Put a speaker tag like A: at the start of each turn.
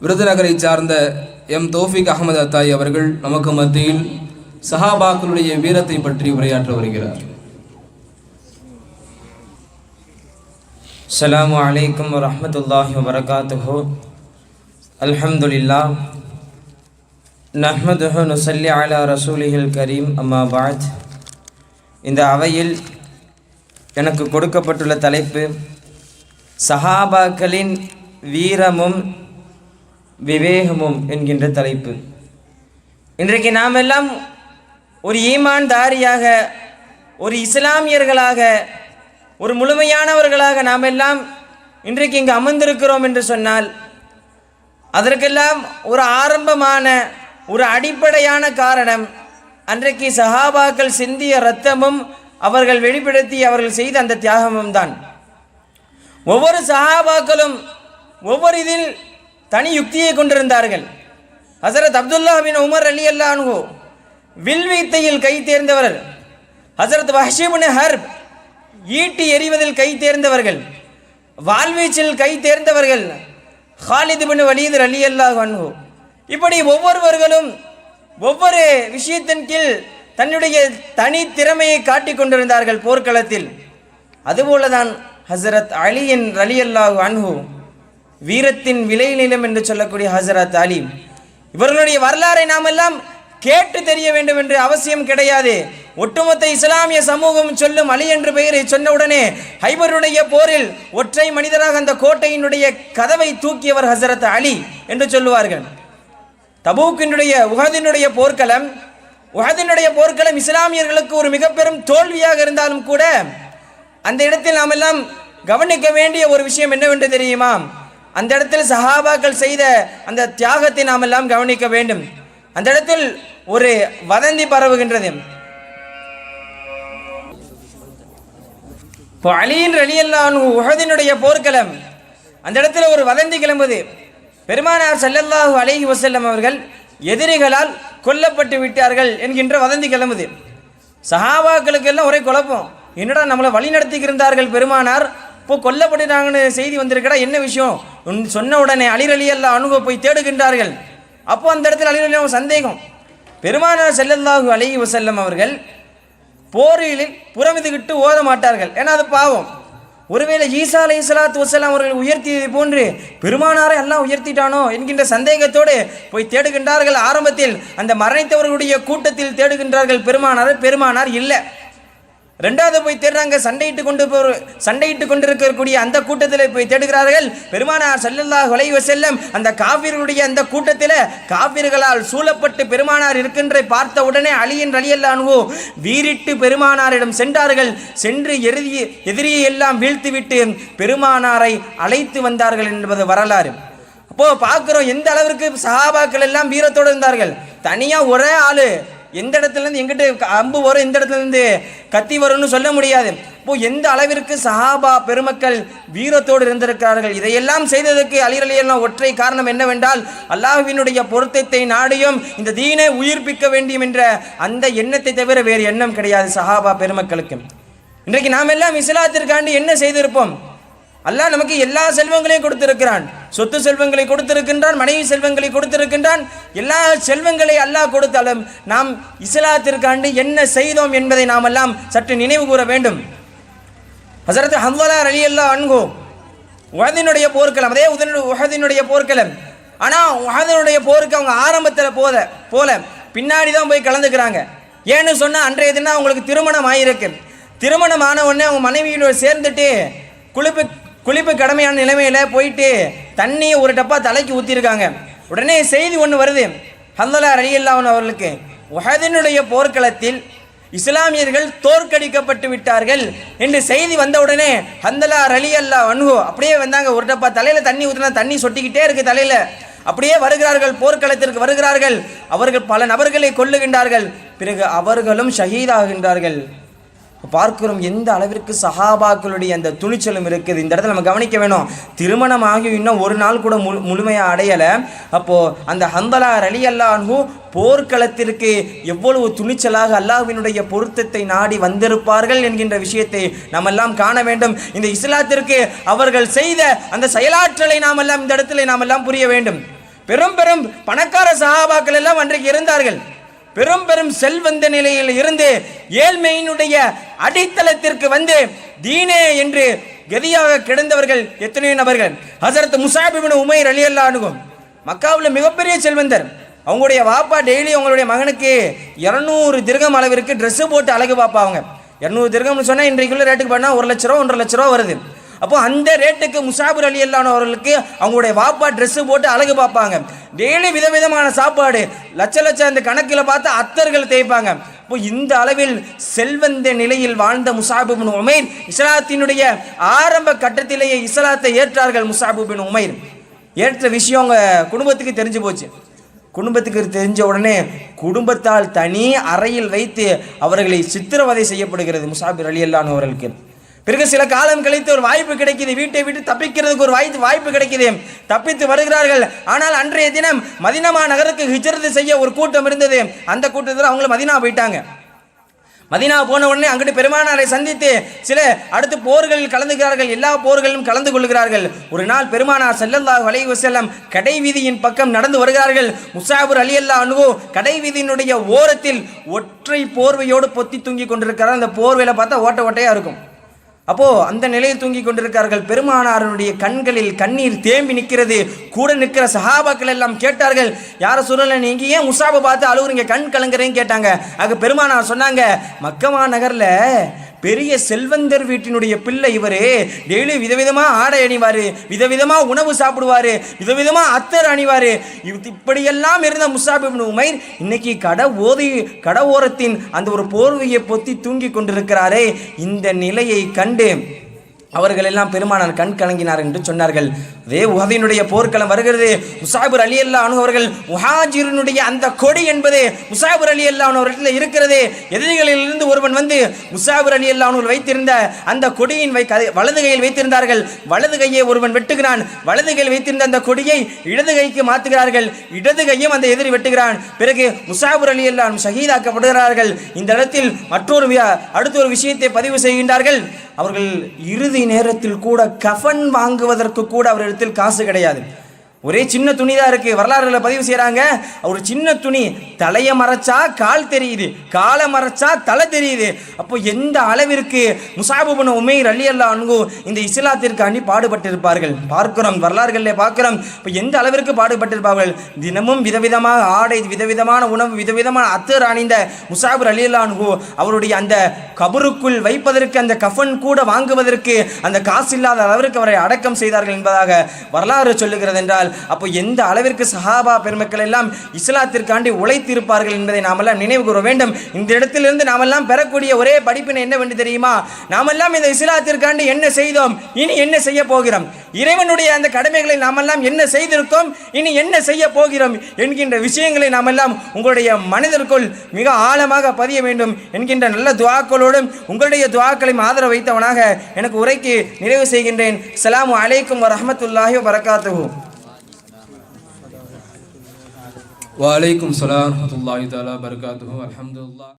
A: விருதுநகரை சார்ந்த எம் தோஃபிக் அகமது அத்தாய் அவர்கள் நமக்கு மத்தியில் சஹாபாக்களுடைய வீரத்தை பற்றி உரையாற்ற வருகிறார்.
B: அஸ்லாம் வலைக்கம் வரமத்துல்லாஹி வபரகாத்துஹோ. அல்ஹம்துலில்லா நஹ்மதுஹு நுசல்லி அலா ரசூலிஹில் கரீம். அம்மா பாத். இந்த அவையில் எனக்கு கொடுக்கப்பட்டுள்ள தலைப்பு சஹாபாக்களின் வீரமும் விவேகமும் என்கின்ற தலைப்பு. இன்றைக்கு நாம் எல்லாம் ஒரு ஈமான் தாரியாக ஒரு இஸ்லாமியர்களாக ஒரு முழுமையானவர்களாக நாம் எல்லாம் இன்றைக்கு இங்கு அமர்ந்திருக்கிறோம் என்று சொன்னால் அதற்கெல்லாம் ஒரு ஆரம்பமான ஒரு அடிப்படையான காரணம் அன்றைக்கு சஹாபாக்கள் சிந்திய இரத்தமும் அவர்கள் வெளிப்படுத்தி அவர்கள் செய்த அந்த தியாகமும் தான். ஒவ்வொரு சஹாபாக்களும் ஒவ்வொரு இதில் தனி யுக்தியை கொண்டிருந்தார்கள். ஹசரத் அப்துல்லா பின் உமர் அலி அல்லான்ஹோ வில்வீத்தையில் கை தேர்ந்தவர் ஹசரத் வஹஷிபின் ஹர்ப் ஈட்டி எறிவதில் கை தேர்ந்தவர்கள். வால்வீச்சில் கை தேர்ந்தவர்கள் ஹாலித் பின் வலீத் அலி அல்லாஹ் அனுகோ இப்படி ஒவ்வொருவர்களும் ஒவ்வொரு விஷயத்தின் கீழ் தன்னுடைய தனி திறமையை காட்டிக் கொண்டிருந்தார்கள் போர்க்களத்தில். அதுபோலதான் ஹசரத் அலியின் அலி அல்லாஹ் அன்ஹு வீரத்தின் விளை நிலம் என்று சொல்லக்கூடிய ஹசரத் அலி. இவர்களுடைய வரலாறை நாம் எல்லாம் கேட்டு தெரிய வேண்டும் என்று அவசியம் கிடையாது. ஒட்டுமொத்த இஸ்லாமிய சமூகம் சொல்லும் அலி என்று பெயரை சொன்னவுடனே ஹைபருடைய போரில் ஒற்றை மனிதராக அந்த கோட்டையினுடைய கதவை தூக்கியவர் ஹசரத் அலி என்று சொல்லுவார்கள். தபூக்கினுடைய உஹதினுடைய போர்க்களம் உஹதினுடைய போர்க்களம் இஸ்லாமியர்களுக்கு ஒரு மிக பெரும் தோல்வியாக இருந்தாலும் கூட அந்த இடத்தில் நாம் எல்லாம் கவனிக்க வேண்டிய ஒரு விஷயம் என்னவென்று தெரியுமா? அந்த இடத்தில் சஹாபாக்கள் செய்த அந்த தியாகத்தை நாம் எல்லாம் கவனிக்க வேண்டும். அந்த இடத்தில் ஒரு வதந்தி பரவுகின்றது. இப்போ அலியின் ரலியல்லான் உஹதினுடைய போர்க்களம். அந்த இடத்துல ஒரு வதந்தி கிளம்புது. பெருமானார் ஸல்லல்லாஹு அலஹி வசல்லம் அவர்கள் எதிரிகளால் கொல்லப்பட்டு விட்டார்கள் என்கின்ற வதந்தி கிளம்புது. சஹாபாக்களுக்கு எல்லாம் ஒரே குழப்பம். என்னடா நம்மளை வழி நடத்திக்கிருந்தார்கள் பெருமானார்? இப்போ கொல்லப்பட்டுட்டாங்கன்னு செய்தி வந்திருக்கடா என்ன விஷயம்? உன் சொன்ன உடனே அலிரலி எல்லாம் அணுக போய் தேடுகின்றார்கள். அப்போ அந்த இடத்துல அலிரலி சந்தேகம். பெருமானார் செல்லல்லாஹு அலி வசல்லம் அவர்கள் போரில் புறமிதுகிட்டு ஓத மாட்டார்கள். ஏன்னா அது பாவம். ஒருவேளை ஈசா அலை இஸ்லாத்து வசலாம் அவர்கள் உயர்த்தியதை போன்று பெருமானாரை எல்லாம் உயர்த்திட்டானோ என்கின்ற சந்தேகத்தோடு போய் தேடுகின்றார்கள். ஆரம்பத்தில் அந்த மரணித்தவர்களுடைய கூட்டத்தில் தேடுகின்றார்கள் பெருமானார். பெருமானார் இல்லை. ரெண்டாவது போய் தேடுறாங்க சண்டையிட்டு கொண்டு போ சண்டையிட்டு கொண்டிருக்கக்கூடிய அந்த கூட்டத்தில் போய் தேடுகிறார்கள். பெருமானார் ஸல்லல்லாஹு அலைஹி செல்லும் அந்த காவிர்களுடைய அந்த கூட்டத்தில் காவிர்களால் சூழப்பட்டு பெருமானார் இருக்கின்ற பார்த்த உடனே அலியின் அழியல்லானுவோ வீரிட்டு பெருமானாரிடம் சென்றார்கள். சென்று எதிரி எதிரியை எல்லாம் வீழ்த்திவிட்டு பெருமானாரை அழைத்து வந்தார்கள் என்பது வரலாறு. அப்போது பார்க்குறோம் எந்த அளவிற்கு சஹாபாக்கள் எல்லாம் வீரத்தோடு இருந்தார்கள். தனியாக ஒரே ஆள். எந்த இடத்துலேருந்து எங்கிட்ட அம்பு வரும் எந்த இடத்துலேருந்து கத்தி வரும்னு சொல்ல முடியாது. இப்போ எந்த அளவிற்கு சஹாபா பெருமக்கள் வீரத்தோடு இருந்திருக்கிறார்கள்? இதையெல்லாம் செய்ததற்கு அலிரலியெல்லாம் ஒற்றை காரணம் என்னவென்றால் அல்லாஹ்வினுடைய பொருத்தத்தை நாடியும் இந்த தீனை உயிர்ப்பிக்க வேண்டும் என்ற அந்த எண்ணத்தை தவிர வேறு எண்ணம் கிடையாது சஹாபா பெருமக்களுக்கு. இன்றைக்கு நாம் எல்லாம் இஸ்லாத்திற்காண்டி என்ன செய்திருப்போம்? அல்லாஹ் நமக்கு எல்லா செல்வங்களையும் கொடுத்திருக்கிறான். சொத்து செல்வங்களை கொடுத்திருக்கின்றான் மனைவி செல்வங்களை கொடுத்திருக்கின்றான். எல்லா செல்வங்களை அல்லாஹ் கொடுத்தாலும் நாம் இஸ்லாத்திற்காண்டு என்ன செய்தோம் என்பதை நாம் எல்லாம் சற்று நினைவு கூற வேண்டும். ஹசரத் ஹம்வலா அலி அல்லா அன்கோ உஹதினுடைய போர்க்களம் அதே உதனு உஹதினுடைய போர்க்களம். ஆனால் உஹதினுடைய போருக்கு அவங்க ஆரம்பத்தில் போத போல. பின்னாடி தான் போய் கலந்துக்கிறாங்க. ஏன்னு சொன்னால் அன்றைய தினம் அவங்களுக்கு திருமணம் ஆகியிருக்கு திருமணம் ஆன உடனே அவங்க மனைவியோட சேர்ந்துட்டு குளிப்பு குளிப்பு கடமையான நிலைமையில் போயிட்டு தண்ணியை ஒரு டப்பா தலைக்கு ஊற்றிருக்காங்க உடனே செய்தி ஒன்று வருது. ஹந்தலா ரலியல்லாவன் அவர்களுக்கு உஹதினுடைய போர்க்களத்தில் இஸ்லாமியர்கள் தோற்கடிக்கப்பட்டு விட்டார்கள் என்று செய்தி வந்தவுடனே ஹந்தலா ரலி அல்லா அன்ஹு அப்படியே வந்தாங்க. ஒரு டப்பா தலையில் தண்ணி ஊற்றினா தண்ணி சொட்டிக்கிட்டே இருக்குது தலையில். அப்படியே வருகிறார்கள் போர்க்களத்திற்கு வருகிறார்கள். அவர்கள் பல நபர்களை கொல்லுகின்றார்கள். பிறகு அவர்களும் ஷஹீதாகின்றார்கள். பார்க்கிறோம் எந்த அளவிற்கு சஹாபாக்களுடைய அந்த துணிச்சலும் இருக்குது. இந்த இடத்துல நம்ம கவனிக்க வேணும். திருமணம் ஆகி இன்னும் ஒரு நாள் கூட முழு முழுமையாக அடையலை. அப்போது அந்த ஹந்தலா ரலி அல்லாஹூ போர்க்களத்திற்கு எவ்வளவு துணிச்சலாக அல்லாஹ்வினுடைய பொருத்தத்தை நாடி வந்திருப்பார்கள் என்கின்ற விஷயத்தை நாம் எல்லாம் காண வேண்டும். இந்த இஸ்லாத்திற்கு அவர்கள் செய்த அந்த செயலாற்றலை நாம் எல்லாம் இந்த இடத்துல நாம் எல்லாம் புரிய வேண்டும். பெரும் பெரும் பணக்கார சஹாபாக்கள் எல்லாம் அன்றைக்கு இருந்தார்கள். பெரும் பெரும் செல்வந்த நிலையில் இருந்து ஏழ்மையினுடைய அடித்தளத்திற்கு வந்து தீனே என்று கதியாக கிடந்தவர்கள் எத்தனையோ நபர்கள். ஹசரத் முசாபிபின் உமைர் அலி அல்லா அணுகும் மக்காவில் மிகப்பெரிய செல்வந்தர். அவங்களுடைய வாப்பா டெய்லி அவங்களுடைய மகனுக்கு இரநூறு திருகம் அளவிற்கு ட்ரெஸ்ஸு போட்டு அழகு பார்ப்பாங்க இரநூறு திருகம்னு சொன்னால் இன்றைக்குள்ள ரேட்டுக்கு பண்ணால் ஒரு லட்ச ரூபா ஒன்றரை லட்ச ரூபா வருது. அப்போ அந்த ரேட்டுக்கு முசாபுர் அலி அல்லானவர்களுக்கு அவங்களுடைய வாப்பா ட்ரெஸ்ஸு போட்டு அழகு பார்ப்பாங்க. டெய்லி விதவிதமான சாப்பாடு. லட்ச லட்சம் அந்த கணக்கில் பார்த்து அத்தர்கள் தேய்ப்பாங்க. இப்போ இந்த அளவில் செல்வந்த நிலையில் வாழ்ந்த முசாபு பின் உமைர் இஸ்லாத்தினுடைய ஆரம்ப கட்டத்திலேயே இஸ்லாத்தை ஏற்றார்கள் முசாபு பின் உமைர். ஏற்ற விஷயம் அவங்க குடும்பத்துக்கு தெரிஞ்சு போச்சு. குடும்பத்துக்கு தெரிஞ்ச உடனே குடும்பத்தால் தனி அறையில் வைத்து அவர்களை சித்திரவதை செய்யப்படுகிறது முசாபிர் அலி அல்லான் அவர்களுக்கு. பிறகு சில காலம் கழித்து ஒரு வாய்ப்பு கிடைக்குது. வீட்டை விட்டு தப்பிக்கிறதுக்கு ஒரு வாய்ப்பு வாய்ப்பு கிடைக்குது. தப்பித்து வருகிறார்கள். ஆனால் அன்றைய தினம் மதினமா நகருக்கு ஹிஜரத்து செய்ய ஒரு கூட்டம் இருந்தது. அந்த கூட்டத்தில் அவங்களும் மதினா போயிட்டாங்க. மதினா போன உடனே அங்கிட்டு பெருமானாரை சந்தித்து சில அடுத்து போர்களில் கலந்துகிறார்கள். எல்லா போர்களிலும் கலந்து கொள்கிறார்கள். ஒரு நாள் பெருமானார் செல்லல்லா வலைவு செல்லம் கடை வீதியின் பக்கம் நடந்து வருகிறார்கள். முசாபுர் அலி அல்லா அனுகு கடை வீதியினுடைய ஓரத்தில் ஒற்றை போர்வையோடு பொத்தி தூங்கி கொண்டிருக்கிறார். அந்த போர்வையில் பார்த்தா ஓட்ட ஓட்டையாக இருக்கும். அப்போ அந்த நிலையில் தூங்கி கொண்டிருக்கார்கள் பெருமானாருடைய கண்களில் கண்ணீர் தேம்பி நிற்கிறது. கூட நிற்கிற சஹாபாக்கள் எல்லாம் கேட்டார்கள் யார சொல்லலை நீங்க ஏன் முசாபை பார்த்து அழுகுறீங்க கண் கலங்குறேன்னு கேட்டாங்க. அங்கே பெருமானார் சொன்னாங்க மக்கமா நகரில் பெரிய செல்வந்தர் வீட்டினுடைய பிள்ளை இவர். டெய்லி விதவிதமாக ஆடை அணிவார் விதவிதமாக உணவு சாப்பிடுவாரு விதவிதமாக அத்தர் அணிவார். இப்படியெல்லாம் இருந்த முசாபிபின் உமைர் இன்னைக்கு கட ஓதி கட ஓரத்தின் அந்த ஒரு போர்வையை பொத்தி தூங்கி கொண்டிருக்கிறாரே. இந்த நிலையை கண்டு அவர்கள் எல்லாம் பெருமானார் கண் கலங்கினார் என்று சொன்னார்கள். அதே உஹதினுடைய போர்க்களம் வருகிறது. முசாபுர் அலி அல்லா அவர்கள் முஹாஜிரினுடைய அந்த கொடி என்பது முசாபுர் அலி அல்லா அவர்களிடத்தில் இருக்கிறது. எதிரிகளில் இருந்து ஒருவன் வந்து முசாபுர் அலி அல்லா வைத்திருந்த அந்த கொடியின் வை கதை- வலது கையில் வைத்திருந்தார்கள். வலது கையை ஒருவன் வெட்டுகிறான். வலது கையில் வைத்திருந்த அந்த கொடியை இடது கைக்கு மாற்றுகிறார்கள். இடது கையும் அந்த எதிரி வெட்டுகிறான். பிறகு முசாபுர் அலி அல்லா ஷஹீதாக்கப்படுகிறார்கள். இந்த இடத்தில் மற்றொரு அடுத்த ஒரு விஷயத்தை பதிவு செய்கின்றார்கள். அவர்கள் இறுதி நேரத்தில் கூட கஃன் வாங்குவதற்கு கூட அவரிடத்தில் காசு கிடையாது. ஒரே சின்ன துணி தான் இருக்கு. வரலாறுல பதிவு செய்கிறாங்க ஒரு சின்ன துணி தலையை மறைச்சா கால் தெரியுது. காலை மறைச்சா தலை தெரியுது. அப்போ எந்த அளவிற்கு முசாபுபன உமைர் அலி அல்லா அன்கு இந்த இஸ்லாத்திற்கு அணி பாடுபட்டிருப்பார்கள்? பார்க்கிறோம். வரலாறுகளில் பார்க்கிறோம். இப்போ எந்த அளவிற்கு பாடுபட்டிருப்பார்கள்? தினமும் விதவிதமாக ஆடை விதவிதமான உணவு விதவிதமான அத்தர் அணிந்த முசாபுர் அலி அல்லா அன்கு அவருடைய அந்த கபருக்குள் வைப்பதற்கு அந்த கஃபன் கூட வாங்குவதற்கு அந்த காசு இல்லாத அளவிற்கு அவரை அடக்கம் செய்தார்கள் என்பதாக வரலாறு சொல்லுகிறது என்றால் அப்போ எந்த அளவிற்கு சஹாபா பெருமக்கள் எல்லாம் இஸ்லாத்திற்காண்டி உழைத்திருப்பார்கள் என்பதை நாமெல்லாம் நினைவு கூற வேண்டும். இந்த இடத்திலிருந்து நாமெல்லாம் பெறக்கூடிய ஒரே படிப்பினை என்னவென்று தெரியுமா? நாமெல்லாம் இந்த இஸ்லாத்திற்காண்டி என்ன செய்தோம்? இனி என்ன செய்ய போகிறோம்? இறைவனுடைய அந்த கடமைகளை நாமெல்லாம் என்ன செய்திருக்கோம் இனி என்ன செய்ய போகிறோம்? என்கின்ற விஷயங்களை நாமெல்லாம் உங்களுடைய மனதிற்குள் மிக ஆழமாக பதிய வேண்டும். என்கின்ற நல்ல துவாக்களோடும் உங்களுடைய துவாக்களையும் ஆதரவு வைத்தவனாக எனக்கு உரைக்கு நிறைவு செய்கின்றேன். சலாம் அலைக்கும் வரஹ்மத்துல்லாஹி வரகாத்துஹு
A: வலைக்கும் சலாம் வரமத்துல்லாஹி தாலா பரகாத்துஹு அல்ஹம்துலில்லாஹ்